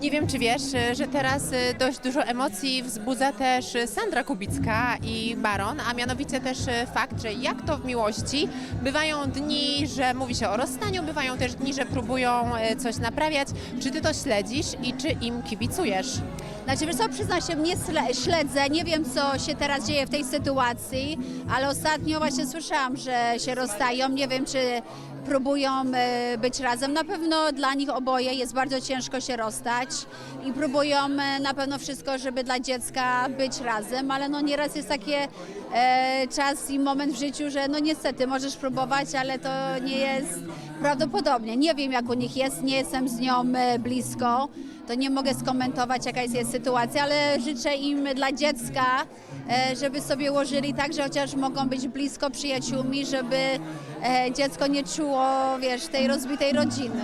Nie wiem, czy wiesz, y, że teraz y, dość dużo emocji wzbudza też Sandra Kubicka i Baron, a mianowicie też y, fakt, że jak to w miłości, bywają dni, że mówi się o rozstaniu, bywają też dni, że próbują coś naprawiać. Czy ty to śledzisz i czy im kibicujesz? Znaczy, wiesz co, przyznam się, nie śledzę, nie wiem co się teraz dzieje w tej sytuacji, ale ostatnio właśnie słyszałam, że się rozstają, nie wiem czy próbują e, być razem. Na pewno dla nich oboje jest bardzo ciężko się rozstać i próbują e, na pewno wszystko, żeby dla dziecka być razem, ale no nieraz jest taki e, czas i moment w życiu, że no niestety możesz próbować, ale to nie jest prawdopodobnie. Nie wiem jak u nich jest, nie jestem z nią blisko to nie mogę skomentować jaka jest sytuacja, ale życzę im dla dziecka, e, żeby sobie ułożyli tak, że chociaż mogą być blisko przyjaciółmi, żeby e, dziecko nie czuło, wiesz, tej rozbitej rodziny.